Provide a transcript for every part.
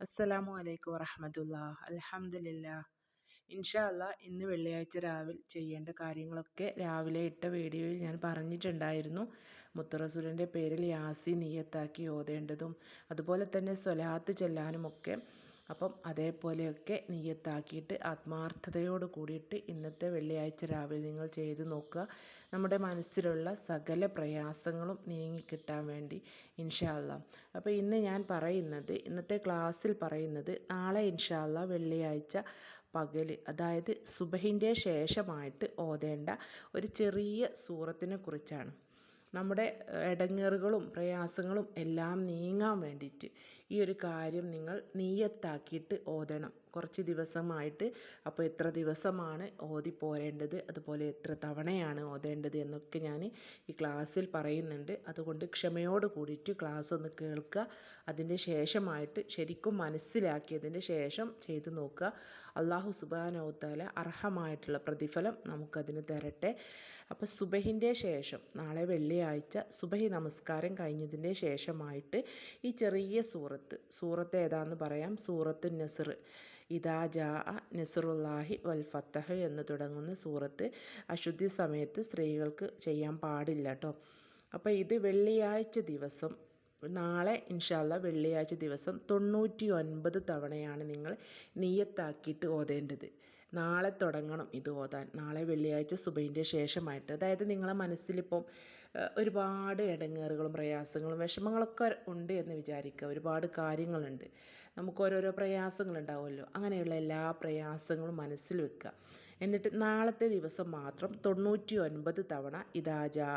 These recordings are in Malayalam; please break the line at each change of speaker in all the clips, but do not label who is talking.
അസ്സലാമു അലൈക്കും വറഹമത്തുള്ള അൽഹംദുലില്ലാ ഇൻഷാ അല്ലാ ഇന്ന് വെള്ളിയാഴ്ച രാവിലെ ചെയ്യേണ്ട കാര്യങ്ങളൊക്കെ രാവിലെ ഇട്ട വീഡിയോയിൽ ഞാൻ പറഞ്ഞിട്ടുണ്ടായിരുന്നു. മുത്തറസൂലിന്റെ പേരിൽ യാസി നീയത്താക്കി ഓതേണ്ടതും അതുപോലെ തന്നെ സ്വലാത്ത് ചെല്ലാനുമൊക്കെ അപ്പം അതേപോലെയൊക്കെ നിയ്യത്താക്കിയിട്ട് ആത്മാർത്ഥതയോട് കൂടിയിട്ട് ഇന്നത്തെ വെള്ളിയാഴ്ച രാവിലെ നിങ്ങൾ ചെയ്ത് നോക്കുക. നമ്മുടെ മനസ്സിലുള്ള സകല പ്രയാസങ്ങളും നീങ്ങിക്കിട്ടാൻ വേണ്ടി ഇൻഷാല്ല അപ്പോൾ ഇന്ന് ഞാൻ പറയുന്നത് ഇന്നത്തെ ക്ലാസ്സിൽ പറയുന്നത് നാളെ ഇൻഷാല്ല വെള്ളിയാഴ്ച പകൽ അതായത് സുബഹിന്റെ ശേഷമായിട്ട് ഓതേണ്ട ഒരു ചെറിയ സൂറത്തിനെ കുറിച്ചാണ്. നമ്മുടെ ഇടങ്ങേറുകളും പ്രയാസങ്ങളും എല്ലാം നീങ്ങാൻ വേണ്ടിയിട്ട് ഈ ഒരു കാര്യം നിങ്ങൾ നീയത്താക്കിയിട്ട് ഓതണം. കുറച്ച് ദിവസമായിട്ട് അപ്പോൾ എത്ര ദിവസമാണ് ഓതി പോരേണ്ടത്? അതുപോലെ എത്ര തവണയാണ് ഓതേണ്ടത്? എന്നൊക്കെ ഞാൻ ഈ ക്ലാസ്സിൽ പറയുന്നുണ്ട്. അതുകൊണ്ട് ക്ഷമയോട് കൂടിയിട്ട് ക്ലാസ് ഒന്ന് കേൾക്കുക. അതിന്റെ ശേഷമായിട്ട് ശരിക്കും മനസ്സിലാക്കിയതിന്റെ ശേഷം ചെയ്തു നോക്കുക. അള്ളാഹു സുബാനോത്താല അർഹമായിട്ടുള്ള പ്രതിഫലം നമുക്കതിന് തരട്ടെ. അപ്പോൾ സുബഹിന്റെ ശേഷം നാളെ വെള്ളിയാഴ്ച സുബഹി നമസ്കാരം കഴിഞ്ഞതിന്റെ ശേഷമായിട്ട് ഈ ചെറിയ സൂറത്ത് സൂറത്ത് ഏതാന്ന് പറയാം? സൂറത്ത് നസർ. ഇതാ ജാ നസറുല്ലാഹി വൽ ഫത്തഹ് എന്ന് തുടങ്ങുന്ന സൂറത്ത് അശുദ്ധി സമയത്ത് സ്ത്രീകൾക്ക് ചെയ്യാൻ പാടില്ല കേട്ടോ അപ്പോൾ ഇത് വെള്ളിയാഴ്ച ദിവസം നാളെ ഇൻഷാല്ല വെള്ളിയാഴ്ച ദിവസം തൊണ്ണൂറ്റി ഒൻപത് തവണയാണ് നിങ്ങൾ നീയത്താക്കിയിട്ട് ഓതേണ്ടത്. നാളെ തുടങ്ങണം ഇത് ഓതാൻ. നാളെ വെള്ളിയാഴ്ച സുബൈന്റെ ശേഷമായിട്ട്. അതായത് നിങ്ങളെ മനസ്സിലിപ്പം ഒരുപാട് ഇടങ്ങേറുകളും പ്രയാസങ്ങളും വിഷമങ്ങളൊക്കെ ഉണ്ട് എന്ന് വിചാരിക്കുക. ഒരുപാട് കാര്യങ്ങളുണ്ട്. നമുക്ക് ഓരോരോ പ്രയാസങ്ങളുണ്ടാവുമല്ലോ. അങ്ങനെയുള്ള എല്ലാ പ്രയാസങ്ങളും മനസ്സിൽ വെക്കുക. എന്നിട്ട് നാളത്തെ ദിവസം മാത്രം തൊണ്ണൂറ്റി ഒൻപത് തവണ ഇദാജാ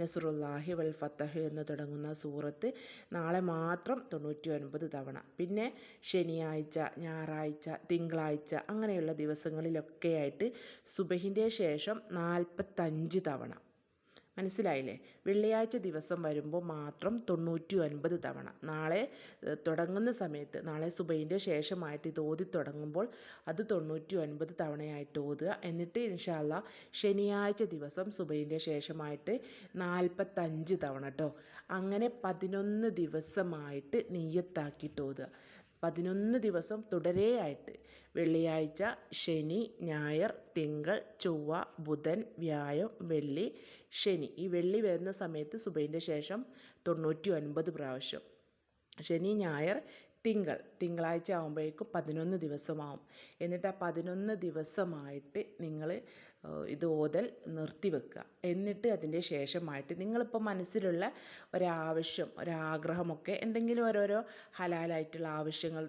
നസുറുല്ലാഹി വൽ ഫത്തഹ് എന്ന് തുടങ്ങുന്ന സൂറത്ത് നാളെ മാത്രം തൊണ്ണൂറ്റി ഒൻപത് തവണ. പിന്നെ ശനിയാഴ്ച ഞായറാഴ്ച തിങ്കളാഴ്ച അങ്ങനെയുള്ള ദിവസങ്ങളിലൊക്കെയായിട്ട് സുബഹിന്റെ ശേഷം നാൽപ്പത്തഞ്ച് തവണ. മനസ്സിലായില്ലേ? വെള്ളിയാഴ്ച ദിവസം വരുമ്പോൾ മാത്രം തൊണ്ണൂറ്റി ഒൻപത് തവണ. നാളെ തുടങ്ങുന്ന സമയത്ത് നാളെ സുബൈന്റെ ശേഷമായിട്ട് ഇത് ഓതി തുടങ്ങുമ്പോൾ അത് തൊണ്ണൂറ്റി ഒൻപത് തവണയായിട്ട് ഓതുക. എന്നിട്ട് ഇൻഷാല്ല ശനിയാഴ്ച ദിവസം സുബൈന്റെ ശേഷമായിട്ട് നാൽപ്പത്തഞ്ച് തവണ കേട്ടോ അങ്ങനെ പതിനൊന്ന് ദിവസമായിട്ട് നെയ്യത്താക്കിയിട്ട് ഓതുക. പതിനൊന്ന് ദിവസം തുടരെയായിട്ട് വെള്ളിയാഴ്ച ശനി ഞായർ തിങ്കൾ ചൊവ്വ ബുധൻ വ്യാഴം വെള്ളി ശനി. ഈ വെള്ളി വരുന്ന സമയത്ത് സുബൈന്റെ ശേഷം തൊണ്ണൂറ്റി ഒൻപത് പ്രാവശ്യം. ശനി ഞായർ തിങ്കൾ. തിങ്കളാഴ്ച ആകുമ്പോഴേക്കും പതിനൊന്ന് ദിവസമാവും. എന്നിട്ട് ആ പതിനൊന്ന് ദിവസമായിട്ട് നിങ്ങൾ ഇത് ഓതൽ നിർത്തിവെക്കുക എന്നിട്ട് അതിന്റെ ശേഷമായിട്ട് നിങ്ങളിപ്പോൾ മനസ്സിലുള്ള ഒരാവശ്യം ഒരാഗ്രഹമൊക്കെ എന്തെങ്കിലും ഓരോരോ ഹലാലായിട്ടുള്ള ആവശ്യങ്ങൾ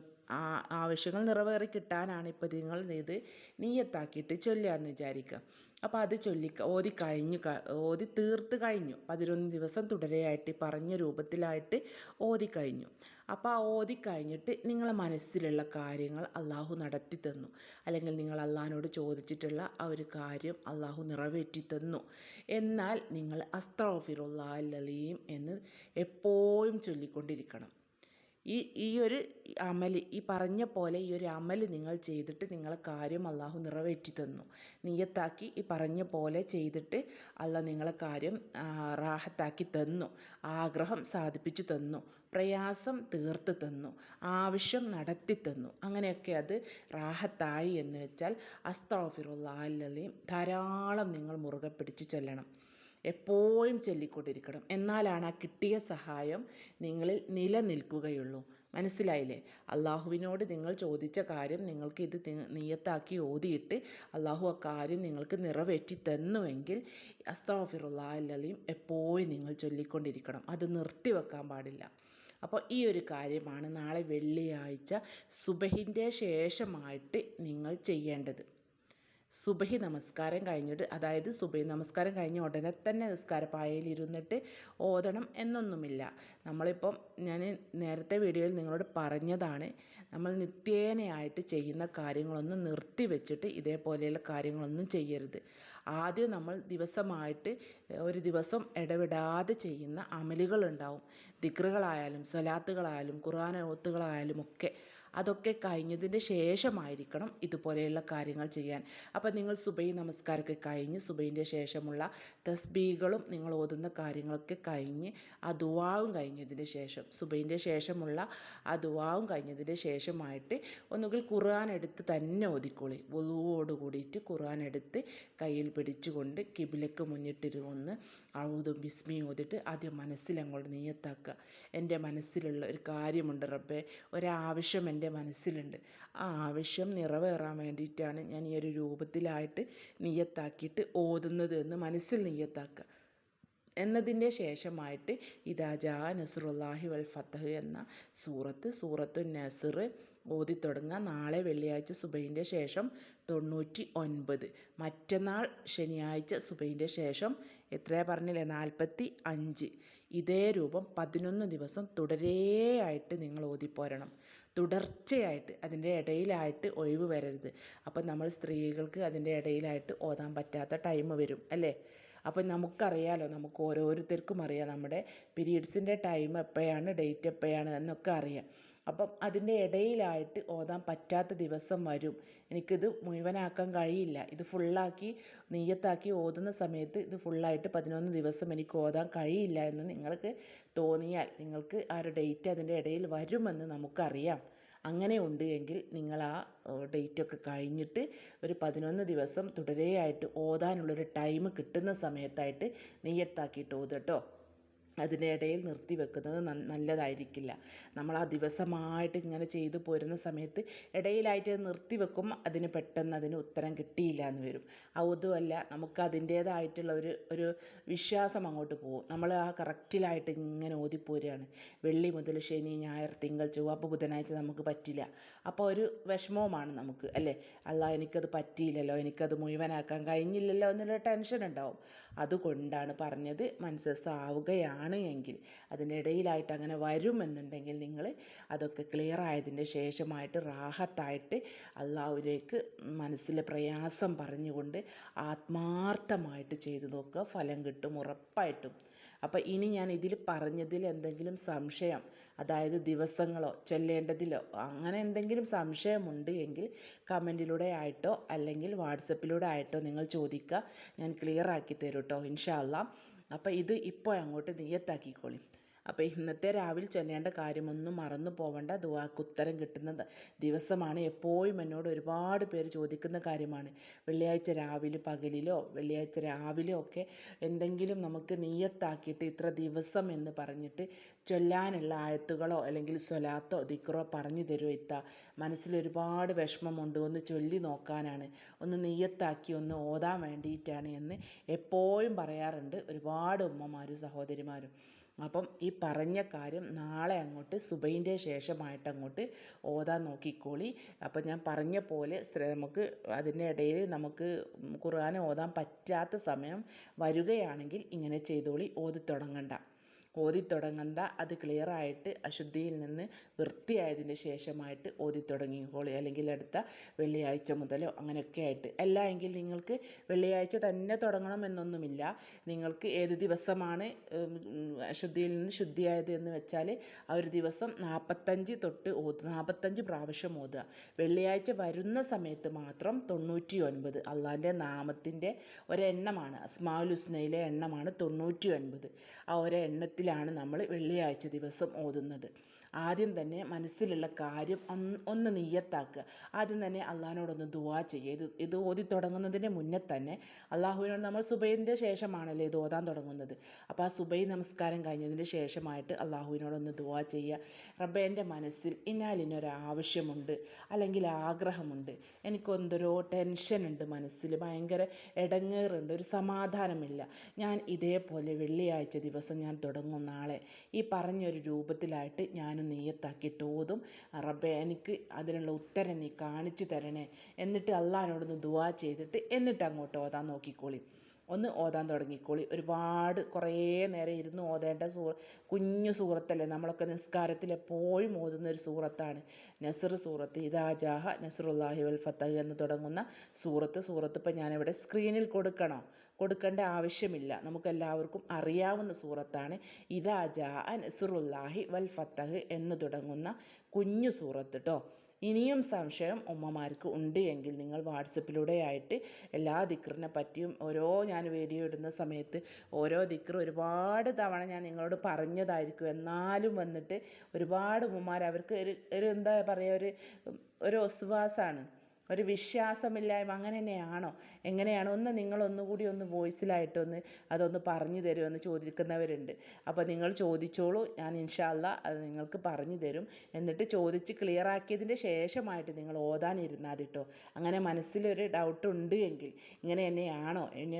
ആവശ്യങ്ങൾ നിറവേറി കിട്ടാനാണ് ഇപ്പോൾ നിങ്ങൾ ഇത് നീയത്താക്കിയിട്ട് ചൊല്ലുകയെന്ന് വിചാരിക്കുക. അപ്പോൾ അത് ചൊല്ലി ഓതി കഴിഞ്ഞു ഓതി തീർത്ത് കഴിഞ്ഞു. പതിനൊന്ന് ദിവസം തുടരെയായിട്ട് പറഞ്ഞ രൂപത്തിലായിട്ട് ഓതി കഴിഞ്ഞു. അപ്പോൾ ആ ഓതി കഴിഞ്ഞിട്ട് നിങ്ങളെ മനസ്സിലുള്ള കാര്യങ്ങൾ അള്ളാഹു നടത്തി തന്നു. അല്ലെങ്കിൽ നിങ്ങൾ അള്ളാഹിനോട് ചോദിച്ചിട്ടുള്ള ആ ഒരു കാര്യം അള്ളാഹു നിറവേറ്റി തന്നു. എന്നാൽ നിങ്ങൾ അസ്തോഫിറുല്ലാ ലലീം എന്ന് എപ്പോഴും ചൊല്ലിക്കൊണ്ടിരിക്കണം. ഈ ഈ ഒരു അമൽ ഈ പറഞ്ഞ പോലെ ഈ ഒരു അമൽ നിങ്ങൾ ചെയ്തിട്ട് നിങ്ങളെ കാര്യം അള്ളാഹു നിറവേറ്റി തന്നു. നീയത്താക്കി ഈ പറഞ്ഞ പോലെ ചെയ്തിട്ട് അള്ളാഹ് നിങ്ങളെ കാര്യം റാഹത്താക്കി തന്നു. ആഗ്രഹം സാധിപ്പിച്ചു തന്നു. പ്രയാസം തീർത്ത് തന്നു. ആവശ്യം നടത്തി തന്നു. അങ്ങനെയൊക്കെ അത് റാഹത്തായി എന്ന് വെച്ചാൽ അസ്താഫിറുല്ലാ അല്ലയും ധാരാളം നിങ്ങൾ മുറുകെ പിടിച്ച് ചെല്ലണം. എപ്പോഴും ചൊല്ലിക്കൊണ്ടിരിക്കണം. എന്നാലാണ് ആ കിട്ടിയ സഹായം നിങ്ങളിൽ നിലനിൽക്കുകയുള്ളൂ. മനസ്സിലായില്ലേ? അള്ളാഹുവിനോട് നിങ്ങൾ ചോദിച്ച കാര്യം നിങ്ങൾക്ക് ഇത് നിയത്താക്കി ഓതിയിട്ട് അള്ളാഹു ആ കാര്യം നിങ്ങൾക്ക് നിറവേറ്റി തന്നുവെങ്കിൽ അസ്താഫിറുല്ലാ എപ്പോഴും നിങ്ങൾ ചൊല്ലിക്കൊണ്ടിരിക്കണം. അത് നിർത്തിവെക്കാൻ പാടില്ല. അപ്പോൾ ഈ ഒരു കാര്യമാണ് നാളെ വെള്ളിയാഴ്ച സുബഹിന്റെ ശേഷമായിട്ട് നിങ്ങൾ ചെയ്യേണ്ടത്. സുബഹി നമസ്കാരം കഴിഞ്ഞിട്ട് അതായത് സുബഹി നമസ്കാരം കഴിഞ്ഞ ഉടനെ തന്നെ നിസ്കാരപ്പായയിൽ ഇരുന്നിട്ട് ഓതണം എന്നൊന്നുമില്ല. നമ്മളിപ്പം ഞാൻ നേരത്തെ വീഡിയോയിൽ നിങ്ങളോട് പറഞ്ഞതാണ് നമ്മൾ നിത്യേനയായിട്ട് ചെയ്യുന്ന കാര്യങ്ങളൊന്നും നിർത്തി വെച്ചിട്ട് ഇതേപോലെയുള്ള കാര്യങ്ങളൊന്നും ചെയ്യരുത്. ആദ്യം നമ്മൾ ദിവസമായിട്ട് ഒരു ദിവസം ഇടവിടാതെ ചെയ്യുന്ന അമലുകളുണ്ടാവും. ദിക്റുകളായാലും സ്വലാത്തുകളായാലും ഖുർആൻ ഓത്തുകളായാലും ഒക്കെ അതൊക്കെ കഴിഞ്ഞതിന് ശേഷമായിരിക്കണം ഇതുപോലെയുള്ള കാര്യങ്ങൾ ചെയ്യാൻ. അപ്പോൾ നിങ്ങൾ സുബൈ നമസ്കാരമൊക്കെ കഴിഞ്ഞ് സുബൈന്റെ ശേഷമുള്ള തസ്ബീകളും നിങ്ങൾ ഓതുന്ന കാര്യങ്ങളൊക്കെ കഴിഞ്ഞ് ആ ദുവാവും കഴിഞ്ഞതിന് ശേഷം സുബൈന്റെ ശേഷമുള്ള ആ കഴിഞ്ഞതിന് ശേഷമായിട്ട് ഒന്നുകിൽ ഖുർആൻ എടുത്ത് തന്നെ ഓതിക്കോളി. വുളുവോട് കൂടിയിട്ട് ഖുർആൻ എടുത്ത് കയ്യിൽ പിടിച്ചുകൊണ്ട് കിബിലക്ക് മുന്നിട്ടിരുന്ന് ഔതും ബിസ്മി ഓതിട്ട് ആദ്യം മനസ്സിലങ്ങോട്ട് നീയത്താക്കുക. എന്റെ മനസ്സിലുള്ള ഒരു കാര്യമുണ്ട് റബ്ബേ. ഒരാവശ്യം എന്റെ മനസ്സിലുണ്ട്. ആ ആവശ്യം നിറവേറാൻ വേണ്ടിയിട്ടാണ് ഞാൻ ഈ ഒരു രൂപത്തിലായിട്ട് നീയത്താക്കിയിട്ട് ഓതുന്നത് എന്ന് മനസ്സിൽ നീയത്താക്കുക. എന്നതിന്റെ ശേഷമായിട്ട് ഇതാ ജാ നസുറുല്ലാഹി വൽ ഫത്തഹ് എന്ന സൂറത്ത് സൂറത്തു നസർ ഓതി തുടങ്ങുക. നാളെ വെള്ളിയാഴ്ച സുബൈന്റെ ശേഷം തൊണ്ണൂറ്റി ഒൻപത്. മറ്റന്നാൾ ശനിയാഴ്ച സുബൈന്റെ ശേഷം എത്രയാ പറഞ്ഞില്ലേ? നാൽപ്പത്തി അഞ്ച് ഇതേ രൂപം പതിനൊന്ന് ദിവസം തുടരെയായിട്ട് നിങ്ങൾ ഓതിപ്പോരണം. തുടർച്ചയായിട്ട് അതിന്റെ ഇടയിലായിട്ട് ഒഴിവ് വരരുത്. അപ്പം നമ്മൾ സ്ത്രീകൾക്ക് അതിന്റെ ഇടയിലായിട്ട് ഓതാൻ പറ്റാത്ത ടൈം വരും അല്ലേ? അപ്പം നമുക്കറിയാലോ നമുക്ക് ഓരോരുത്തർക്കും അറിയാം നമ്മുടെ പീരീഡ്സിന്റെ ടൈം എപ്പോഴാണ് ഡേറ്റ് എപ്പോഴാണ് എന്നൊക്കെ അറിയാം. അപ്പം അതിന്റെ ഇടയിലായിട്ട് ഓതാൻ പറ്റാത്ത ദിവസം വരും. എനിക്കിത് മുഴുവനാക്കാൻ കഴിയില്ല. ഇത് ഫുള്ളാക്കി നെയ്യത്താക്കി ഓതുന്ന സമയത്ത് ഇത് ഫുള്ളായിട്ട് പതിനൊന്ന് ദിവസം എനിക്ക് ഓതാൻ കഴിയില്ല എന്ന് നിങ്ങൾക്ക് തോന്നിയാൽ നിങ്ങൾക്ക് ആ ഒരു ഡേറ്റ് അതിന്റെ ഇടയിൽ വരുമെന്ന് നമുക്കറിയാം. അങ്ങനെ ഉണ്ട് എങ്കിൽ നിങ്ങൾ ആ ഡേറ്റൊക്കെ കഴിഞ്ഞിട്ട് ഒരു പതിനൊന്ന് ദിവസം തുടരെയായിട്ട് ഓതാനുള്ളൊരു ടൈം കിട്ടുന്ന സമയത്തായിട്ട് നെയ്യത്താക്കിയിട്ട് ഓതുക അതിന്റെ ഇടയിൽ നിർത്തി വെക്കുന്നത് നല്ലതായിരിക്കില്ല. നമ്മൾ ആ ദിവസമായിട്ട് ഇങ്ങനെ ചെയ്തു പോരുന്ന സമയത്ത് ഇടയിലായിട്ട് നിർത്തി വെക്കും അതിന് പെട്ടെന്ന് അതിന് ഉത്തരം കിട്ടിയില്ല എന്ന് വരും. അതുമല്ല നമുക്ക് അതിന്റേതായിട്ടുള്ള ഒരു ഒരു വിശ്വാസം അങ്ങോട്ട് പോകും. നമ്മൾ ആ കറക്റ്റിലായിട്ട് ഇങ്ങനെ ഓതിപ്പോരുകയാണ്. വെള്ളി മുതൽ ശനി ഞായർ തിങ്കൾ ചൊവ്വ ബുധനാഴ്ച നമുക്ക് പറ്റില്ല. അപ്പോൾ ഒരു വിഷമവുമാണ് നമുക്ക് അല്ലേ? അല്ല എനിക്കത് പറ്റിയില്ലല്ലോ എനിക്കത് മുഴുവനാക്കാൻ കഴിഞ്ഞില്ലല്ലോ എന്നുള്ള ടെൻഷൻ ഉണ്ടാവും. അതുകൊണ്ടാണ് പറഞ്ഞത് മനസ്സസ് ആവുകയാണ് എങ്കിൽ അതിനിടയിലായിട്ട് അങ്ങനെ വരുമെന്നുണ്ടെങ്കിൽ നിങ്ങൾ അതൊക്കെ ക്ലിയർ ആയതിന്റെ ശേഷമായിട്ട് റാഹത്തായിട്ട് അള്ളാഹുലേക്ക് മനസ്സിലെ പ്രയാസം പറഞ്ഞുകൊണ്ട് ആത്മാർത്ഥമായിട്ട് ചെയ്തു നോക്കുക. ഫലം കിട്ടും ഉറപ്പായിട്ടും. അപ്പോൾ ഇനി ഞാൻ ഇതിൽ പറഞ്ഞതിൽ എന്തെങ്കിലും സംശയം അതായത് ദിവസങ്ങളോ ചൊല്ലേണ്ടതിലോ അങ്ങനെ എന്തെങ്കിലും സംശയമുണ്ട് എങ്കിൽ കമന്റിലൂടെ ആയിട്ടോ അല്ലെങ്കിൽ വാട്സപ്പിലൂടെ ആയിട്ടോ നിങ്ങൾ ചോദിക്കുക ഞാൻ ക്ലിയർ ആക്കി തരും കേട്ടോ ഇൻഷാല്ല അപ്പോൾ ഇത് ഇപ്പോൾ അങ്ങോട്ട് നിയത്താക്കിക്കോളി. അപ്പോൾ ഇന്നത്തെ രാവിലെ ചൊല്ലേണ്ട കാര്യമൊന്നും മറന്നു പോവേണ്ട. ദുവാക്ക് ഉത്തരം കിട്ടുന്ന ദിവസമാണ്. എപ്പോഴും എന്നോട് ഒരുപാട് പേര് ചോദിക്കുന്ന കാര്യമാണ്. വെള്ളിയാഴ്ച രാവിലെ പകലിലോ വെള്ളിയാഴ്ച രാവിലെ ഒക്കെ എന്തെങ്കിലും നമുക്ക് നീയത്താക്കിയിട്ട് ഇത്ര ദിവസം എന്ന് പറഞ്ഞിട്ട് ചൊല്ലാനുള്ള ആയത്തുകളോ അല്ലെങ്കിൽ സ്വലാത്തോ ദിക്റോ പറഞ്ഞു തരുമോ ഇത്ത? മനസ്സിൽ ഒരുപാട് വിഷമമുണ്ട്. ഒന്ന് ചൊല്ലി നോക്കാനാണ്. ഒന്ന് നീയത്താക്കി ഒന്ന് ഓതാൻ വേണ്ടിയിട്ടാണ് എന്ന് എപ്പോഴും പറയാറുണ്ട്. ഒരുപാട് ഉമ്മമാരും സഹോദരിമാരും. അപ്പം ഈ പറഞ്ഞ കാര്യം നാളെ അങ്ങോട്ട് സുബൈന്റെ ശേഷമായിട്ട് അങ്ങോട്ട് ഓതാൻ നോക്കിക്കോളി. അപ്പം ഞാൻ പറഞ്ഞ പോലെ നമുക്ക് അതിന്റെ ഇടയിൽ നമുക്ക് ഖുർആൻ ഓതാൻ പറ്റാത്ത സമയം വരികയാണെങ്കിൽ ഇങ്ങനെ ചെയ്തോളി ഓതി തുടങ്ങണ്ട ഓതി തുടങ്ങണ്ട അത് ക്ലിയറായിട്ട് അശുദ്ധിയിൽ നിന്ന് വൃത്തിയായതിന് ശേഷമായിട്ട് ഓതി തുടങ്ങിക്കോളി അല്ലെങ്കിൽ അടുത്ത വെള്ളിയാഴ്ച മുതലോ അങ്ങനെയൊക്കെ ആയിട്ട്. അല്ല എങ്കിൽ നിങ്ങൾക്ക് വെള്ളിയാഴ്ച തന്നെ തുടങ്ങണം എന്നൊന്നുമില്ല. നിങ്ങൾക്ക് ഏത് ദിവസമാണ് അശുദ്ധിയിൽ നിന്ന് ശുദ്ധിയായത് എന്ന് വെച്ചാൽ ആ ഒരു ദിവസം നാൽപ്പത്തഞ്ച് തൊട്ട് ഓത് നാൽപ്പത്തഞ്ച് പ്രാവശ്യം ഓതുക. വെള്ളിയാഴ്ച വരുന്ന സമയത്ത് മാത്രം തൊണ്ണൂറ്റി ഒൻപത് അള്ളാന്റെ നാമത്തിന്റെ ഒരെണ്ണമാണ്. അസ്മാഉൽ ഹുസ്നയിലെ എണ്ണമാണ് തൊണ്ണൂറ്റി ഒൻപത് ആ ഒരു എണ്ണത്തിലാണ് നമ്മൾ വെള്ളിയാഴ്ച ദിവസം ഓതുന്നത്. ആദ്യം തന്നെ മനസ്സിലുള്ള കാര്യം ഒന്ന് നീയത്താക്കുക ആദ്യം തന്നെ അള്ളാഹിനോടൊന്ന് ദുവാ ചെയ്യുക. ഇത് ഇത് ഓതി തുടങ്ങുന്നതിന് മുന്നേ തന്നെ അള്ളാഹുവിനോട് നമ്മൾ സുബൈന്റെ ശേഷമാണല്ലോ ഇത് ഓതാൻ തുടങ്ങുന്നത്. അപ്പോൾ ആ സുബൈ നമസ്കാരം കഴിഞ്ഞതിന് ശേഷമായിട്ട് അള്ളാഹുവിനോടൊന്ന് ദുവാ ചെയ്യുക. റബ്ബെ എന്റെ മനസ്സിൽ ഇന്നാലിനൊരാവശ്യമുണ്ട് അല്ലെങ്കിൽ ആഗ്രഹമുണ്ട്. എനിക്കെന്തോരോ ടെൻഷനുണ്ട് മനസ്സിൽ ഭയങ്കര ഇടങ്ങേറുണ്ട് ഒരു സമാധാനമില്ല. ഞാൻ ഇതേപോലെ വെള്ളിയാഴ്ച ദിവസം ഞാൻ തുടങ്ങും നാളെ. ഈ പറഞ്ഞൊരു രൂപത്തിലായിട്ട് ഞാൻ നെയ്യത്താക്കിയിട്ട് ഓതും. റബ്ബെ എനിക്ക് അതിനുള്ള ഉത്തരം നീ കാണിച്ചു തരണേ. എന്നിട്ട് അള്ളഹാനോടൊന്ന് ദുവാ ചെയ്തിട്ട് എന്നിട്ട് അങ്ങോട്ട് ഓതാൻ നോക്കിക്കോളി. ഒന്ന് ഓതാൻ തുടങ്ങിക്കോളി. ഒരുപാട് കുറേ നേരം ഇരുന്ന് ഓതേണ്ട സൂ കുഞ്ഞു സൂറത്തല്ലേ? നമ്മളൊക്കെ നിസ്കാരത്തിൽ എപ്പോഴും ഓതുന്ന ഒരു സൂറത്താണ്. നസർ സൂറത്ത് ഇതാ ജാഹ നസറുല്ലാഹി വൽ ഫത്തഹ് എന്ന് തുടങ്ങുന്ന സൂറത്ത്. സൂറത്ത് ഇപ്പം ഞാനിവിടെ സ്ക്രീനിൽ കൊടുക്കണോ. കൊടുക്കേണ്ട ആവശ്യമില്ല. നമുക്കെല്ലാവർക്കും അറിയാവുന്ന സൂറത്താണ്. ഇതാ ജാ അൻസുറുല്ലാഹി വൽ ഫത്തഹ് എന്ന് തുടങ്ങുന്ന കുഞ്ഞു സൂറത്ത് കേട്ടോ ഇനിയും സംശയം ഉമ്മമാർക്ക് ഉണ്ട് എങ്കിൽ നിങ്ങൾ വാട്സപ്പിലൂടെ ആയിട്ട് എല്ലാ ദിക്റിനെ പറ്റിയും ഓരോ ഞാൻ വീഡിയോ ഇടുന്ന സമയത്ത് ഓരോ ദിക്ർ ഒരുപാട് തവണ ഞാൻ നിങ്ങളോട് പറഞ്ഞതായിരിക്കും. എന്നാലും വന്നിട്ട് ഒരുപാട് ഉമ്മമാർ അവർക്ക് ഒരു ഒരു എന്താ പറയുക ഒരു ഒരു ഒസ്വാസാണ്. ഒരു വിശ്വാസമില്ലായ്മ അങ്ങനെ തന്നെയാണോ? എങ്ങനെയാണോ? ഒന്ന് നിങ്ങളൊന്നുകൂടി ഒന്ന് വോയിസിലായിട്ടൊന്ന് അതൊന്ന് പറഞ്ഞു തരുമെന്ന് ചോദിക്കുന്നവരുണ്ട്. അപ്പോൾ നിങ്ങൾ ചോദിച്ചോളൂ. ഞാൻ ഇൻഷാല്ല അത് നിങ്ങൾക്ക് പറഞ്ഞു തരും. എന്നിട്ട് ചോദിച്ച് ക്ലിയർ ആക്കിയതിന്റെ ശേഷമായിട്ട് നിങ്ങൾ ഓതാനിരുന്നാൽ കേട്ടോ. അങ്ങനെ മനസ്സിലൊരു ഡൗട്ട് ഉണ്ട് എങ്കിൽ ഇങ്ങനെ തന്നെയാണോ? ഇനി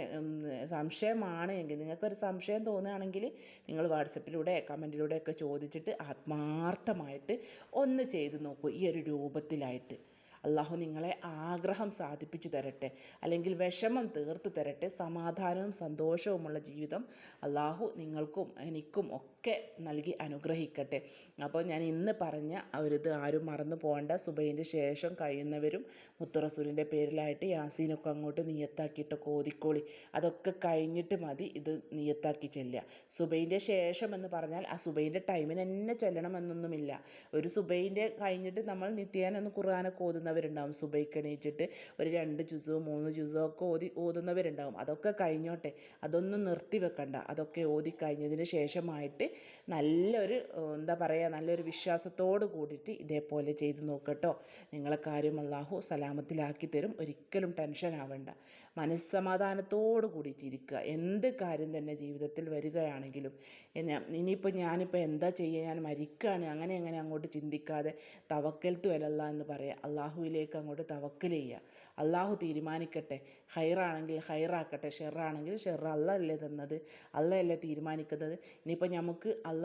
സംശയമാണ് എങ്കിൽ നിങ്ങൾക്കൊരു സംശയം തോന്നുകയാണെങ്കിൽ നിങ്ങൾ വാട്സപ്പിലൂടെ കമന്റിലൂടെയൊക്കെ ചോദിച്ചിട്ട് ആത്മാർത്ഥമായിട്ട് ഒന്ന് ചെയ്തു നോക്കൂ ഈ ഒരു രൂപത്തിലായിട്ട്. അള്ളാഹു നിങ്ങളെ ആഗ്രഹം സാധിപ്പിച്ചു തരട്ടെ. അല്ലെങ്കിൽ വിഷമം തീർത്തു തരട്ടെ. സമാധാനവും സന്തോഷവുമുള്ള ജീവിതം അള്ളാഹു നിങ്ങൾക്കും എനിക്കും ഒക്കെ നൽകി അനുഗ്രഹിക്കട്ടെ. അപ്പോൾ ഞാൻ ഇന്ന് പറഞ്ഞ ഒരിത് ആരും മറന്നു പോകേണ്ട. സുബൈന്റെ ശേഷം കഴിയുന്നവരും മുത്തുറസൂലിന്റെ പേരിലായിട്ട് യാസീനൊക്കെ അങ്ങോട്ട് നിയത്താക്കിയിട്ടൊക്കെ ഓതിക്കോളി അതൊക്കെ കഴിഞ്ഞിട്ട് മതി ഇത് നിയത്താക്കി ചെല്ലുക. സുബൈന്റെ ശേഷം എന്ന് പറഞ്ഞാൽ ആ സുബൈന്റെ ടൈമിന് തന്നെ ചെല്ലണമെന്നൊന്നുമില്ല. ഒരു സുബൈന്റെ കഴിഞ്ഞിട്ട് നമ്മൾ നിത്യേന ഒന്ന് ഖുർആാനൊക്കെ ഓതുന്നവരുണ്ടാവും സുബൈക്ക് എണീറ്റിട്ട് ഒരു രണ്ട് ജുസോ മൂന്ന് ജുസോ ഒക്കെ ഓതി ഓതുന്നവരുണ്ടാവും. അതൊക്കെ കഴിഞ്ഞോട്ടെ. അതൊന്നും നിർത്തി വെക്കണ്ട. അതൊക്കെ ഓതി കഴിഞ്ഞതിന് ശേഷമായിട്ട് നല്ലൊരു എന്താ പറയുക നല്ലൊരു വിശ്വാസത്തോട് കൂടിയിട്ട് ഇതേപോലെ ചെയ്ത് നോക്കട്ടോ. നിങ്ങളെ കാര്യം അള്ളാഹു സലാമത്തിലാക്കി തരും. ഒരിക്കലും ടെൻഷൻ ആവണ്ട. മനസ്സമാധാനത്തോട് കൂടിയിട്ട് ഇരിക്കുക. എന്ത് കാര്യം തന്നെ ജീവിതത്തിൽ വരികയാണെങ്കിലും. ഇനിയിപ്പോൾ ഞാനിപ്പോൾ എന്താ ചെയ്യുക? ഞാൻ മരിക്കുകയാണ്. അങ്ങനെ അങ്ങനെ അങ്ങോട്ട് ചിന്തിക്കാതെ തവക്കൽത്തു അലല്ല എന്ന് പറയുക അള്ളാഹുവിലേക്ക് അങ്ങോട്ട് തവക്കൽ ചെയ്യുക. അള്ളാഹു തീരുമാനിക്കട്ടെ. ഹൈറാണെങ്കിൽ ഹൈറാക്കട്ടെ ഷെറാണെങ്കിൽ ഷെറ അല്ലല്ലേ തന്നത്? അല്ല അല്ലേ തീരുമാനിക്കുന്നത്? ഇനിയിപ്പോൾ നമുക്ക് അല്ല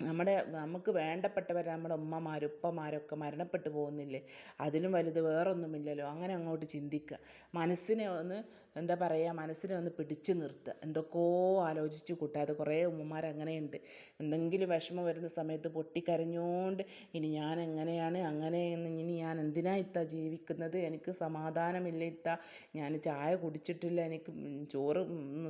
നമ്മുടെ നമുക്ക് വേണ്ടപ്പെട്ടവർ നമ്മുടെ ഉമ്മമാർ ഉപ്പമാരൊക്കെ മരണപ്പെട്ടു പോകുന്നില്ലേ? അതിലും വലുത് വേറൊന്നുമില്ലല്ലോ. അങ്ങനെ അങ്ങോട്ട് ചിന്തിക്കുക മനസ്സിനെ ഒന്ന് എന്താ പറയുക മനസ്സിനെ ഒന്ന് പിടിച്ചു നിർത്തുക. എന്തൊക്കെയോ ആലോചിച്ച് കൂട്ടാതെ കുറേ ഉമ്മമാർ അങ്ങനെയുണ്ട്. എന്തെങ്കിലും വിഷമം വരുന്ന സമയത്ത് പൊട്ടിക്കരഞ്ഞുകൊണ്ട് ഇനി ഞാൻ എങ്ങനെയാണ്? അങ്ങനെ ഇനി ഞാൻ എന്തിനാ ഇത്ത ജീവിക്കുന്നത്? എനിക്ക് സമാധാനമില്ല ഇത്ത. ഞാൻ ചായ കുടിച്ചിട്ടില്ല. എനിക്ക് ചോറ്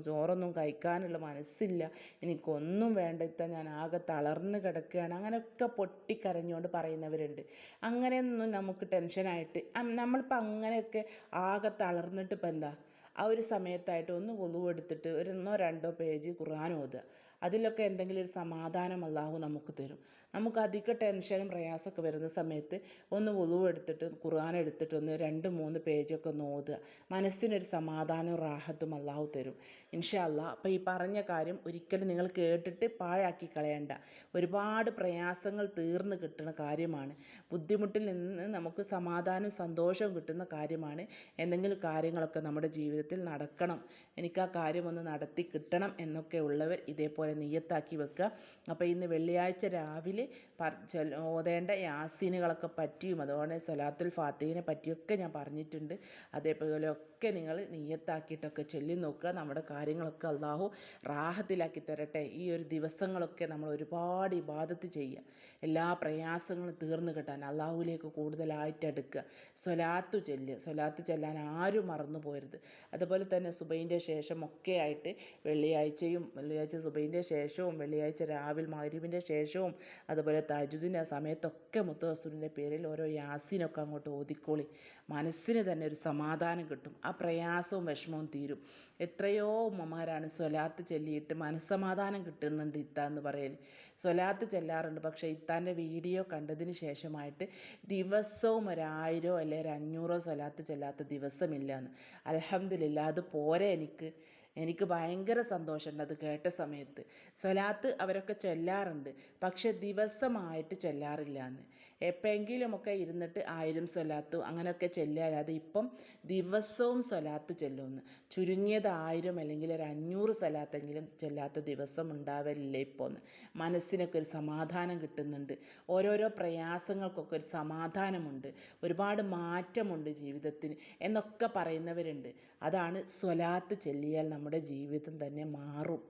ചോറൊന്നും കഴിക്കാനുള്ള മനസ്സില്ല. എനിക്കൊന്നും വേണ്ട ഇത്ത. ഞാൻ ആകെ തളർന്ന് കിടക്കുകയാണ്. അങ്ങനെയൊക്കെ പൊട്ടിക്കരഞ്ഞുകൊണ്ട് പറയുന്നവരുണ്ട്. അങ്ങനെയൊന്നും നമുക്ക് ടെൻഷനായിട്ട് നമ്മളിപ്പോൾ അങ്ങനെയൊക്കെ ആകെ തളർന്നിട്ട് ഇപ്പം എന്താ? ആ ഒരു സമയത്തായിട്ട് ഒന്ന് വുളു എടുത്തിട്ട് ഒരു ഒന്നോ രണ്ടോ പേജ് ഖുർആൻ ഓതുക. അതിലൊക്കെ എന്തെങ്കിലും ഒരു സമാധാനം അള്ളാഹു നമുക്ക് തരും. നമുക്ക് അധിക ടെൻഷനും പ്രയാസമൊക്കെ വരുന്ന സമയത്ത് ഒന്ന് വുളു എടുത്തിട്ട് ഖുർആൻ എടുത്തിട്ട് ഒന്ന് രണ്ട് മൂന്ന് പേജൊക്കെ ഒന്ന് ഓതുക. മനസ്സിനൊരു സമാധാനവും റാഹത്തും അള്ളാഹു തരും. ഇൻഷാ അല്ലാ അപ്പോൾ ഈ പറഞ്ഞ കാര്യം ഒരിക്കലും നിങ്ങൾ കേട്ടിട്ട് പാഴാക്കി കളയണ്ട. ഒരുപാട് പ്രയാസങ്ങൾ തീർന്നു കിട്ടുന്ന കാര്യമാണ്. ബുദ്ധിമുട്ടിൽ നിന്ന് നമുക്ക് സമാധാനവും സന്തോഷവും കിട്ടുന്ന കാര്യമാണ്. എന്തെങ്കിലും കാര്യങ്ങളൊക്കെ നമ്മുടെ ജീവിതത്തിൽ നടക്കണം. എനിക്ക് ആ കാര്യം ഒന്ന് നടത്തി കിട്ടണം എന്നൊക്കെ ഉള്ളവർ ഇതേപോലെ നിയ്യത്താക്കി വെക്കുക. അപ്പോൾ ഇന്ന് വെള്ളിയാഴ്ച രാവിലെ ഓതേണ്ട യാസീനുകളൊക്കെ പറ്റിയും അതുപോലെ സലാത്തുൽ ഫാത്തിഹിനെ പറ്റിയൊക്കെ ഞാൻ പറഞ്ഞിട്ടുണ്ട്. അതേപോലെ ഒക്കെ നിങ്ങൾ നീയത്താക്കിയിട്ടൊക്കെ ചൊല്ലി നോക്കുക. നമ്മുടെ കാര്യങ്ങളൊക്കെ അള്ളാഹു റാഹത്തിലാക്കി തരട്ടെ. ഈ ഒരു ദിവസങ്ങളൊക്കെ നമ്മൾ ഒരുപാട് ഇബാദത്ത് ചെയ്യുക. എല്ലാ പ്രയാസങ്ങളും തീർന്നു കിട്ടാൻ അള്ളാഹുവിലേക്ക് കൂടുതലായിട്ട് എടുക്കുക സ്വലാത്തു ചെല്ലുക സ്വലാത്ത് ചെല്ലാൻ ആരും മറന്നു പോരുത്. അതുപോലെ തന്നെ സുബൈന്റെ ശേഷം ഒക്കെ ആയിട്ട് വെള്ളിയാഴ്ചയും വെള്ളിയാഴ്ച സുബൈന്റെ ശേഷവും വെള്ളിയാഴ്ച രാവിലെ മഗ്രിബിന്റെ ശേഷവും അതുപോലെ തജുദിന്റെ സമയത്തൊക്കെ മുത്തു റസൂലിന്റെ പേരിൽ ഓരോ യാസീനൊക്കെ അങ്ങോട്ട് ഓതിക്കോളി. മനസ്സിന് തന്നെ ഒരു സമാധാനം കിട്ടും. ആ പ്രയാസവും വിഷമവും തീരും. എത്രയോ ഉമ്മമാരാണ് സ്വലാത്ത് ചൊല്ലിയിട്ട് മനസ്സമാധാനം കിട്ടുന്നുണ്ട് ഇത്ത എന്ന് പറയൽ സ്വലാത്ത് ചെല്ലാറുണ്ട്. പക്ഷേ ഇത്താന്റെ വീഡിയോ കണ്ടതിന് ശേഷമായിട്ട് ദിവസവും ഒരായിരോ അല്ലെ ഒരു അഞ്ഞൂറോ സ്വലാത്ത് ചെല്ലാത്ത ദിവസമില്ല എന്ന് അലഹമില്ല അത് പോരെ എനിക്ക്. എനിക്ക് ഭയങ്കര സന്തോഷമുണ്ട് അത് കേട്ട സമയത്ത്. സ്വലാത്ത് അവരൊക്കെ ചൊല്ലാറുണ്ട്. പക്ഷെ ദിവസമായിട്ട് ചൊല്ലാറില്ല എന്ന്. എപ്പോഴെങ്കിലുമൊക്കെ ഇരുന്നിട്ട് ആയിരം സ്വലാത്തു അങ്ങനെയൊക്കെ ചൊല്ലാതെ ഇപ്പം ദിവസവും സ്വലാത്ത് ചെല്ലുമെന്ന് ചുരുങ്ങിയത് ആയിരം അല്ലെങ്കിൽ ഒരു അഞ്ഞൂറ് സ്വലാത്തെങ്കിലും ചൊല്ലാത്ത ദിവസം ഉണ്ടാവലില്ല ഇപ്പോൾ എന്ന് മനസ്സിനൊക്കെ ഒരു സമാധാനം കിട്ടുന്നുണ്ട്. ഓരോരോ പ്രയാസങ്ങൾക്കൊക്കെ ഒരു സമാധാനമുണ്ട്. ഒരുപാട് മാറ്റമുണ്ട് ജീവിതത്തിന് എന്നൊക്കെ പറയുന്നവരുണ്ട്. അതാണ് സ്വലാത്ത് ചൊല്ലിയാൽ നമ്മുടെ ജീവിതം തന്നെ മാറും.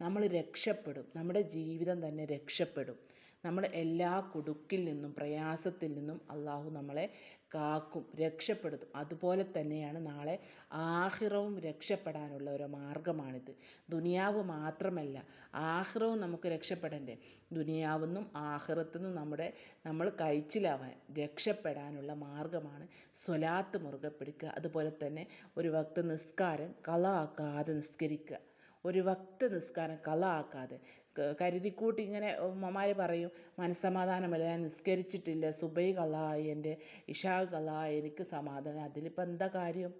നമ്മൾ രക്ഷപ്പെടും. നമ്മുടെ ജീവിതം തന്നെ രക്ഷപ്പെടും. നമ്മൾ എല്ലാ കുടുക്കിൽ നിന്നും പ്രയാസത്തിൽ നിന്നും അള്ളാഹു നമ്മളെ കാക്കും രക്ഷപ്പെടുത്തും. അതുപോലെ തന്നെയാണ് നാളെ ആഹിറവും രക്ഷപ്പെടാനുള്ള ഒരു മാർഗമാണിത്. ദുനിയാവ് മാത്രമല്ല ആഹിറവും നമുക്ക് രക്ഷപ്പെടണ്ടേ? ദുനിയാവെന്നും ആഹിറത്തുനിന്നും നമ്മുടെ നമ്മൾ കഴിച്ചിലാവാൻ രക്ഷപ്പെടാനുള്ള മാർഗമാണ് സ്വലാത്ത് മുറുകെ പിടിക്കുക. അതുപോലെ തന്നെ ഒരു വക്ത നിസ്കാരം കള ആക്കാതെ നിസ്കരിക്കുക. ഒരു വക്ത നിസ്കാരം കള ആക്കാതെ കരുതിക്കൂട്ടി ഇങ്ങനെ ഉമ്മമാർ പറയും മനസ്സമാധാനമല്ല ഞാൻ നിസ്കരിച്ചിട്ടില്ല സുബൈ കള്ളായി എന്റെ ഇഷാ കള്ളായി എനിക്ക് സമാധാനം അതിലിപ്പോൾ എന്താ കാര്യം?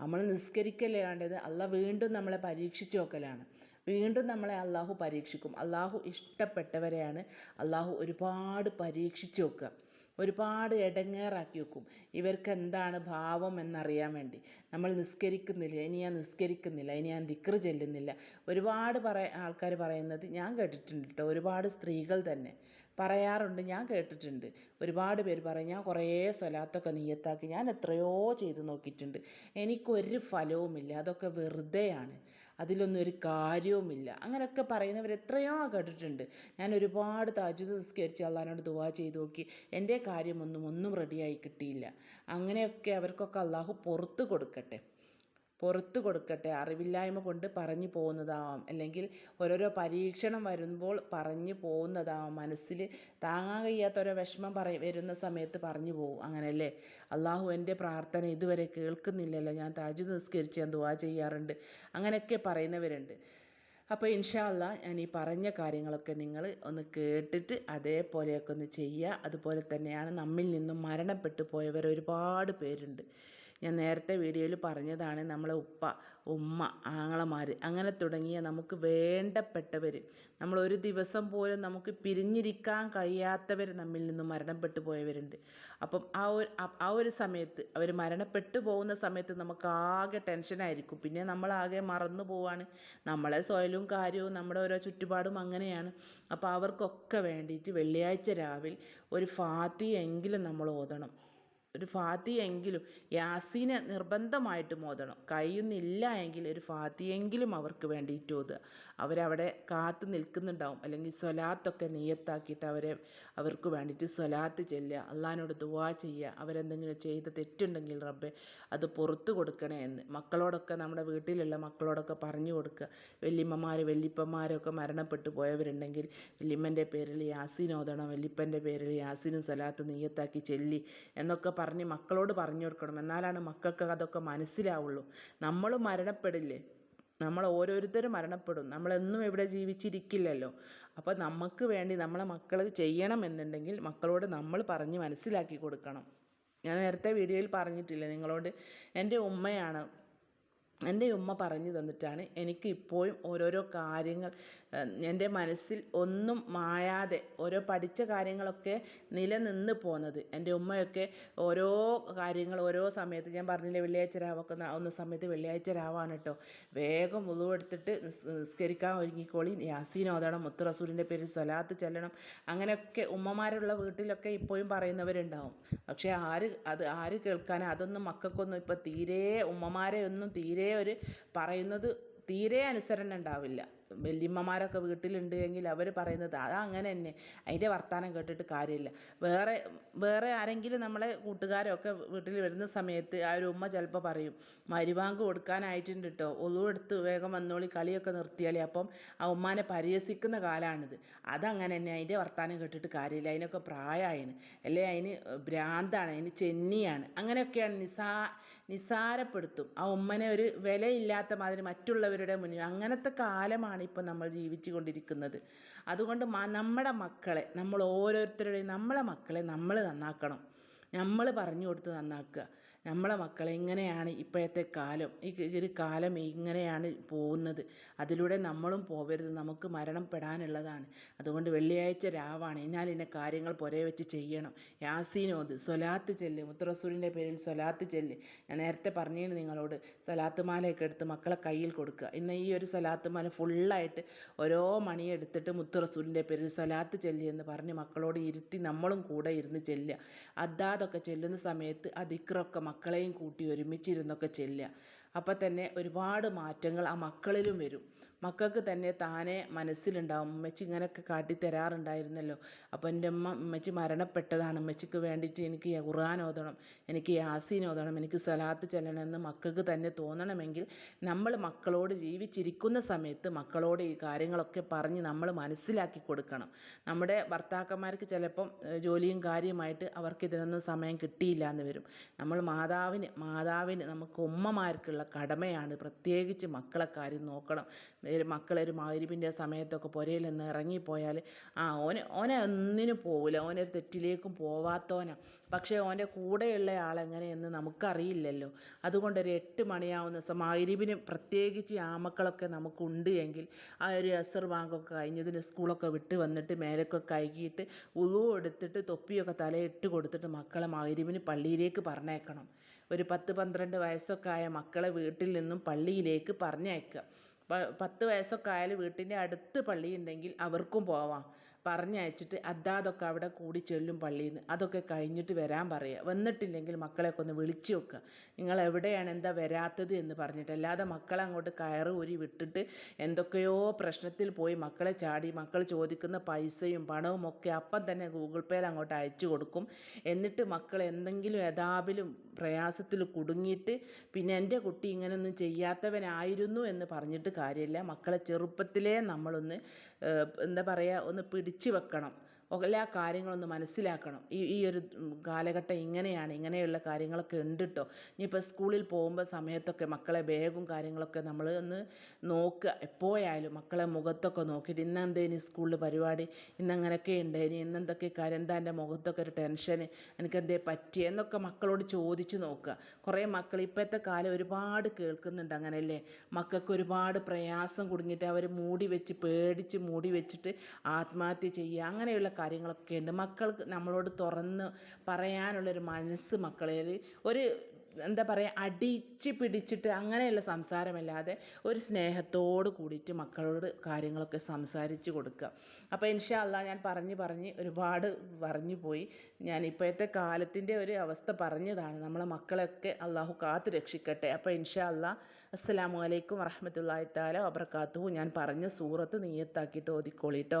നമ്മൾ നിസ്കരിക്കല്ലേ വേണ്ടത്? അല്ല വീണ്ടും നമ്മളെ പരീക്ഷിച്ച് നോക്കലാണ്. വീണ്ടും നമ്മളെ അള്ളാഹു പരീക്ഷിക്കും. അള്ളാഹു ഇഷ്ടപ്പെട്ടവരെയാണ് അള്ളാഹു ഒരുപാട് പരീക്ഷിച്ച് നോക്കുക. ഒരുപാട് ഇടങ്ങേറാക്കി വെക്കും. ഇവർക്ക് എന്താണ് ഭാവം എന്നറിയാൻ വേണ്ടി. നമ്മൾ നിസ്കരിക്കുന്നില്ല ഇനി ഞാൻ നിസ്കരിക്കുന്നില്ല ഇനി ഞാൻ ദിക്റ് ചെല്ലുന്നില്ല. ഒരുപാട് പറ ആൾക്കാർ പറയുന്നത് ഞാൻ കേട്ടിട്ടുണ്ട് കേട്ടോ. ഒരുപാട് സ്ത്രീകൾ തന്നെ പറയാറുണ്ട് ഞാൻ കേട്ടിട്ടുണ്ട്. ഒരുപാട് പേര് പറയും ഞാൻ കുറേ സ്വലാത്തൊക്കെ നീയത്താക്കി ഞാൻ എത്രയോ ചെയ്ത് നോക്കിയിട്ടുണ്ട്. എനിക്കൊരു ഫലവുമില്ല അതൊക്കെ വെറുതെയാണ്. അതിലൊന്നും ഒരു കാര്യവുമില്ല. അങ്ങനെയൊക്കെ പറയുന്നവർ എത്രയോ കേട്ടിട്ടുണ്ട്. ഞാൻ ഒരുപാട് താജുദ് നിസ്കരിച്ച് അള്ളഹാനോട് ദുവാ ചെയ്ത് നോക്കി. എന്റെ കാര്യമൊന്നും ഒന്നും റെഡിയായി കിട്ടിയില്ല. അങ്ങനെയൊക്കെ അവർക്കൊക്കെ അള്ളാഹു പുറത്ത് കൊടുക്കട്ടെ. പുറത്ത് കൊടുക്കട്ടെ. അറിവില്ലായ്മ കൊണ്ട് പറഞ്ഞു പോകുന്നതാവാം. അല്ലെങ്കിൽ ഓരോരോ പരീക്ഷണം വരുമ്പോൾ പറഞ്ഞു പോകുന്നതാവാം. മനസ്സിൽ താങ്ങാൻ കഴിയാത്ത വിഷമം പറ വരുന്ന സമയത്ത് പറഞ്ഞു പോകും. അങ്ങനെയല്ലേ? അള്ളാഹു എന്റെ പ്രാർത്ഥന ഇതുവരെ കേൾക്കുന്നില്ലല്ലോ. ഞാൻ താജു നിസ്കരിച്ച് ഞാൻ ദുവാ ചെയ്യാറുണ്ട്. അങ്ങനെയൊക്കെ പറയുന്നവരുണ്ട്. അപ്പോൾ ഇൻഷാല്ല ഞാൻ ഈ പറഞ്ഞ കാര്യങ്ങളൊക്കെ നിങ്ങൾ ഒന്ന് കേട്ടിട്ട് അതേപോലെയൊക്കെ ഒന്ന് ചെയ്യുക. അതുപോലെ തന്നെയാണ് നമ്മിൽ നിന്നും മരണപ്പെട്ടു പോയവർ ഒരുപാട് പേരുണ്ട്. ഞാൻ നേരത്തെ വീഡിയോയിൽ പറഞ്ഞതാണ് നമ്മളെ ഉപ്പ ഉമ്മ ആങ്ങളമാർ അങ്ങനെ തുടങ്ങിയ നമുക്ക് വേണ്ടപ്പെട്ടവർ. നമ്മൾ ഒരു ദിവസം പോലും നമുക്ക് പിരിഞ്ഞിരിക്കാൻ കഴിയാത്തവർ നമ്മിൽ നിന്ന് മരണപ്പെട്ടു പോയവരുണ്ട്. അപ്പം ആ ഒരു ആ ഒരു സമയത്ത് അവർ മരണപ്പെട്ടു പോകുന്ന സമയത്ത് നമുക്ക് ആകെ ടെൻഷനായിരിക്കും പിന്നെ നമ്മളാകെ മറന്നു പോവാണ്. നമ്മളെ സ്വയലും കാര്യവും നമ്മുടെ ഓരോ ചുറ്റുപാടും അങ്ങനെയാണ്. അപ്പോൾ അവർക്കൊക്കെ വേണ്ടിയിട്ട് വെള്ളിയാഴ്ച രാവിലെ ഒരു ഫാത്തി എങ്കിലും നമ്മൾ ഓതണം. ഒരു ഫാത്തിയെങ്കിലും യാസീനെ നിർബന്ധമായിട്ടും ഓതണം കഴിയുന്നില്ല എങ്കിൽ ഒരു ഫാത്തിയെങ്കിലും അവർക്ക് വേണ്ടിയിട്ട് ഓതുക. അവരവിടെ കാത്തു നിൽക്കുന്നുണ്ടാവും. അല്ലെങ്കിൽ സ്വലാത്തൊക്കെ നീയത്താക്കിയിട്ട് അവരെ അവർക്ക് വേണ്ടിയിട്ട് സ്വലാത്ത് ചെല്ലുക. അള്ളഹാനോട് ദുവാ ചെയ്യുക. അവരെന്തെങ്കിലും ചെയ്ത തെറ്റുണ്ടെങ്കിൽ റബ്ബെ അത് പുറത്തു കൊടുക്കണേ എന്ന്. മക്കളോടൊക്കെ നമ്മുടെ വീട്ടിലുള്ള മക്കളോടൊക്കെ പറഞ്ഞു കൊടുക്കുക. വല്യമ്മമാർ വല്യപ്പന്മാരൊക്കെ മരണപ്പെട്ടു പോയവരുണ്ടെങ്കിൽ വല്യമ്മന്റെ പേരിൽ യാസീൻ ഓതണം. വല്യപ്പന്റെ പേരിൽ യാസീനും സ്വലാത്ത് നീയത്താക്കി ചെല്ലി എന്നൊക്കെ പറഞ്ഞ് മക്കളോട് പറഞ്ഞു കൊടുക്കണം എന്നാലാണ് മക്കൾക്ക് അതൊക്കെ മനസ്സിലാവുള്ളൂ. നമ്മൾ മരണപ്പെടില്ലേ? നമ്മൾ ഓരോരുത്തരും മരണപ്പെടും. നമ്മളെന്നും ഇവിടെ ജീവിച്ചിരിക്കില്ലല്ലോ. അപ്പോൾ നമുക്ക് വേണ്ടി നമ്മളെ മക്കൾ ചെയ്യണമെന്നുണ്ടെങ്കിൽ മക്കളോട് നമ്മൾ പറഞ്ഞ് മനസ്സിലാക്കി കൊടുക്കണം. ഞാൻ നേരത്തെ വീഡിയോയിൽ പറഞ്ഞിട്ടില്ലേ നിങ്ങളോട്? എന്റെ ഉമ്മയാണ്. എന്റെ ഉമ്മ പറഞ്ഞു തന്നിട്ടാണ് എനിക്ക് ഇപ്പോഴും ഓരോരോ കാര്യങ്ങൾ എന്റെ മനസ്സിൽ ഒന്നും മായാതെ ഓരോ പഠിച്ച കാര്യങ്ങളൊക്കെ നിലനിന്ന് പോന്നത്. എന്റെ ഉമ്മയൊക്കെ ഓരോ കാര്യങ്ങൾ ഓരോ സമയത്ത് ഞാൻ പറഞ്ഞില്ലേ വെള്ളിയാഴ്ച രാവൊക്കെ ആവുന്ന സമയത്ത് വെള്ളിയാഴ്ച രാവാണ് കേട്ടോ. വേഗം എടുത്തിട്ട് നിസ്കരിക്കാൻ ഒരുങ്ങിക്കോളി. യാസീൻ ഓതണം മുത്ത് റസൂലിന്റെ പേരിൽ സ്വലാത്ത് ചെല്ലണം. അങ്ങനെയൊക്കെ ഉമ്മമാരുള്ള വീട്ടിലൊക്കെ ഇപ്പോഴും പറയുന്നവരുണ്ടാവും. പക്ഷേ ആര് അത് ആര് കേൾക്കാൻ അതൊന്നും മക്കൾക്കൊന്നും ഇപ്പോൾ തീരെ ഉമ്മമാരെ ഒന്നും തീരെ ഒരു പറയുന്നത് തീരെ അനുസരണ ഉണ്ടാവില്ല. വല്യമ്മമാരൊക്കെ വീട്ടിലുണ്ട് എങ്കിൽ അവർ പറയുന്നത് അത് അങ്ങനെ തന്നെ. അതിന്റെ വർത്തമാനം കേട്ടിട്ട് കാര്യമില്ല. വേറെ വേറെ ആരെങ്കിലും നമ്മളെ കൂട്ടുകാരൊക്കെ വീട്ടിൽ വരുന്ന സമയത്ത് ആ ഒരു ഉമ്മ ചിലപ്പോൾ പറയും മരുവാങ്ക് കൊടുക്കാനായിട്ടുണ്ട് കേട്ടോ ഒന്നു എടുത്ത് വേഗം വന്നോളി കളിയൊക്കെ നിർത്തിയാലേ അപ്പം ആ ഉമ്മാനെ പരിഹസിക്കുന്ന കാലമാണിത് അതങ്ങനെ തന്നെ അതിന്റെ വർത്തമാനം കേട്ടിട്ട് കാര്യമില്ല. അതിനൊക്കെ പ്രായമായിന്. അല്ലേ? അതിന് ഭ്രാന്താണ്. അതിന് ചെന്നിയാണ്. അങ്ങനെയൊക്കെയാണ് നിസാ നിസാരപ്പെടുത്തും. ആ ഉമ്മനെ ഒരു വിലയില്ലാത്ത മാതിരി മറ്റുള്ളവരുടെ മുന്നിൽ. അങ്ങനത്തെ കാലമാണ് കാലമാണ് ഇപ്പോൾ നമ്മൾ ജീവിച്ചു കൊണ്ടിരിക്കുന്നത് അതുകൊണ്ട് നമ്മുടെ മക്കളെ നമ്മൾ ഓരോരുത്തരുടെയും നമ്മളെ മക്കളെ നമ്മൾ നന്നാക്കണം. നമ്മൾ പറഞ്ഞു കൊടുത്ത് നന്നാക്കുക. നമ്മളെ മക്കളെ എങ്ങനെയാണ് ഇപ്പോഴത്തെ കാലം. ഈ ഒരു കാലം ഇങ്ങനെയാണ് പോകുന്നത്. അതിലൂടെ നമ്മളും പോവരുത്. നമുക്ക് മരണപ്പെടാനുള്ളതാണ് അതുകൊണ്ട് വെള്ളിയാഴ്ച രാവാണ്. എന്നാൽ ഇന്ന കാര്യങ്ങൾ പുരയെ വെച്ച് ചെയ്യണം. യാസീനോത് സ്വലാത്ത് ചെല്ല്. മുത്തറസൂലിന്റെ പേരിൽ സ്വലാത്ത് ചെല്ല്. ഞാൻ നേരത്തെ പറഞ്ഞിരുന്നു നിങ്ങളോട്. സ്വലാത്ത് മാലയൊക്കെ എടുത്ത് മക്കളെ കയ്യിൽ കൊടുക്കുക. ഇന്ന് ഈ ഒരു സ്വലാത്ത് മാല ഫുള്ളായിട്ട് ഓരോ മണിയെടുത്തിട്ട് മുത്തറസൂലിന്റെ പേരിൽ സ്വലാത്ത് ചെല്ലി എന്ന് പറഞ്ഞ് മക്കളോട് ഇരുത്തി നമ്മളും കൂടെ ഇരുന്ന് ചെല്ലുക. അതാതൊക്കെ ചെല്ലുന്ന സമയത്ത് ആ ദിക്റൊക്കെ മക്കളെയും കൂട്ടി ഒരുമിച്ചിരുന്നൊക്കെ ചെല്ലുക. അപ്പം തന്നെ ഒരുപാട് മാറ്റങ്ങൾ ആ മക്കളിലും വരും. മക്കൾക്ക് തന്നെ താനെ മനസ്സിലുണ്ടാവും. ഉമ്മച്ചി ഇങ്ങനെയൊക്കെ കാട്ടി തരാറുണ്ടായിരുന്നല്ലോ അപ്പോൾ എന്റെ ഉമ്മ ഉമ്മച്ചി മരണപ്പെട്ടതാണ്. ഉമ്മച്ചിക്ക് വേണ്ടിയിട്ട് എനിക്ക് ഖുർആൻ ഓതണം എനിക്ക് യാസീൻ ഓതണം എനിക്ക് സ്വലാത്ത് ചെല്ലണം എന്ന് മക്കൾക്ക് തന്നെ തോന്നണമെങ്കിൽ നമ്മൾ മക്കളോട് ജീവിച്ചിരിക്കുന്ന സമയത്ത് മക്കളോട് ഈ കാര്യങ്ങളൊക്കെ പറഞ്ഞ് നമ്മൾ മനസ്സിലാക്കി കൊടുക്കണം. നമ്മുടെ ഭർത്താക്കന്മാർക്ക് ചിലപ്പം ജോലിയും കാര്യമായിട്ട് അവർക്ക് ഇതിനൊന്നും സമയം കിട്ടിയില്ല എന്ന് വരും. നമ്മൾ മാതാവിന് മാതാവിന് നമുക്ക് ഉമ്മമാർക്കുള്ള കടമയാണ് പ്രത്യേകിച്ച് മക്കളെ കാര്യം നോക്കണം. മക്കളൊരു മകരിപ്പിന്റെ സമയത്തൊക്കെ പുരയിൽ നിന്ന് ഇറങ്ങിപ്പോയാൽ ആ ഓന് ഓനെ ഒന്നിനും പോവില്ല. ഓനൊരു തെറ്റിലേക്കും പോവാത്തവനാണ് പക്ഷേ ഓന്റെ കൂടെയുള്ള ആളെങ്ങനെയെന്ന് നമുക്കറിയില്ലല്ലോ. അതുകൊണ്ട് ഒരു എട്ട് മണിയാവുന്ന ദിവസം മകരിപ്പിന് പ്രത്യേകിച്ച് ആമക്കളൊക്കെ നമുക്കുണ്ട് എങ്കിൽ ആ ഒരു അസർ ബാങ്കൊക്കെ കഴിഞ്ഞതിന് സ്കൂളൊക്കെ വിട്ട് വന്നിട്ട് മേലൊക്കെ കഴുകിയിട്ട് ഉളു എടുത്തിട്ട് തൊപ്പിയൊക്കെ തലയിട്ട് കൊടുത്തിട്ട് മക്കളെ മകരിപ്പിന് പള്ളിയിലേക്ക് പറഞ്ഞേക്കണം ഒരു പത്ത് പന്ത്രണ്ട് വയസ്സൊക്കെ ആയ മക്കളെ വീട്ടിൽ നിന്നും പള്ളിയിലേക്ക് പറഞ്ഞയക്കുക. പത്ത് വയസ്സൊക്കെ ആയാൽ വീട്ടിന്റെ അടുത്ത് പള്ളിയുണ്ടെങ്കിൽ അവർക്കും പോവാം. പറഞ്ഞയച്ചിട്ട് അതാതൊക്കെ അവിടെ കൂടി ചെല്ലും പള്ളിയിൽ നിന്ന് അതൊക്കെ കഴിഞ്ഞിട്ട് വരാൻ പറയുക വന്നിട്ടില്ലെങ്കിൽ മക്കളെയൊക്കെ ഒന്ന് വിളിച്ചു നോക്കുക നിങ്ങൾ എവിടെയാണ് എന്താ വരാത്തത് എന്ന് പറഞ്ഞിട്ട്. അല്ലാതെ മക്കളെ അങ്ങോട്ട് കയറ് ഊരി വിട്ടിട്ട് എന്തൊക്കെയോ പ്രശ്നത്തിൽ പോയി മക്കളെ ചാടി മക്കൾ ചോദിക്കുന്ന പൈസയും പണവും ഒക്കെ അപ്പം തന്നെ ഗൂഗിൾ പേയിൽ അങ്ങോട്ട് അയച്ചു കൊടുക്കും. എന്നിട്ട് മക്കൾ എന്തെങ്കിലും യഥാപിലും പ്രയാസത്തിൽ കുടുങ്ങിയിട്ട് പിന്നെ എന്റെ കുട്ടി ഇങ്ങനെയൊന്നും ചെയ്യാത്തവനായിരുന്നു എന്ന് പറഞ്ഞിട്ട് കാര്യമില്ല. മക്കളെ ചെറുപ്പത്തിലേ നമ്മളൊന്ന് എന്താ പറയുക ഒന്ന് പിടിച്ചു വെക്കണം. എല്ലാ കാര്യങ്ങളൊന്ന് മനസ്സിലാക്കണം. ഈ ഈ ഒരു കാലഘട്ടം ഇങ്ങനെയാണ് ഇങ്ങനെയുള്ള കാര്യങ്ങളൊക്കെ ഉണ്ട് കേട്ടോ ഇനിയിപ്പോൾ സ്കൂളിൽ പോകുമ്പോൾ സമയത്തൊക്കെ മക്കളെ ബാഗും കാര്യങ്ങളൊക്കെ നമ്മൾ ഒന്ന് നോക്കുക എപ്പോഴായാലും മക്കളെ മുഖത്തൊക്കെ നോക്കിയിട്ട് ഇന്ന് എന്തേനി സ്കൂളിൽ പരിപാടി? ഇന്ന് ഉണ്ട്? ഇനി ഇന്ന് എന്തൊക്കെ കാര്യം? എന്താ എന്റെ മുഖത്തൊക്കെ ഒരു ടെൻഷൻ എനിക്ക് എന്തേ പറ്റിയെന്നൊക്കെ മക്കളോട് ചോദിച്ച് നോക്കുക കുറേ മക്കൾ ഇപ്പോഴത്തെ കാലം ഒരുപാട് കേൾക്കുന്നുണ്ട് അങ്ങനെയല്ലേ? മക്കൾക്ക് ഒരുപാട് പ്രയാസം കുടുങ്ങിയിട്ട് അവർ മൂടി വെച്ച് പേടിച്ച് മൂടി വെച്ചിട്ട് ആത്മഹത്യ ചെയ്യുക. അങ്ങനെയുള്ള കാര്യങ്ങളൊക്കെ ഉണ്ട്. മക്കൾക്ക് നമ്മളോട് തുറന്ന് പറയാനുള്ളൊരു മനസ്സ് മക്കളിൽ ഒരു എന്താ പറയുക അടിച്ച് പിടിച്ചിട്ട് അങ്ങനെയുള്ള സംസാരമല്ലാതെ ഒരു സ്നേഹത്തോട് കൂടിയിട്ട് മക്കളോട് കാര്യങ്ങളൊക്കെ സംസാരിച്ച് കൊടുക്കുക. അപ്പോൾ ഇൻഷാ അല്ലാ ഞാൻ പറഞ്ഞ് പറഞ്ഞ് ഒരുപാട് പറഞ്ഞു പോയി. ഞാൻ ഇപ്പോഴത്തെ കാലത്തിന്റെ ഒരു അവസ്ഥ പറഞ്ഞതാണ്. നമ്മളെ മക്കളെയൊക്കെ അള്ളാഹു കാത്തു രക്ഷിക്കട്ടെ. അപ്പോൾ ഇൻഷാ അല്ലാ അസ്സലാമു അലൈക്കും വറഹമത്തല്ലാഹി താല വബർക്കാത്തു ഞാൻ പറഞ്ഞ സൂറത്ത് നീയത്താക്കിയിട്ട് ഓതിക്കോളിട്ടോ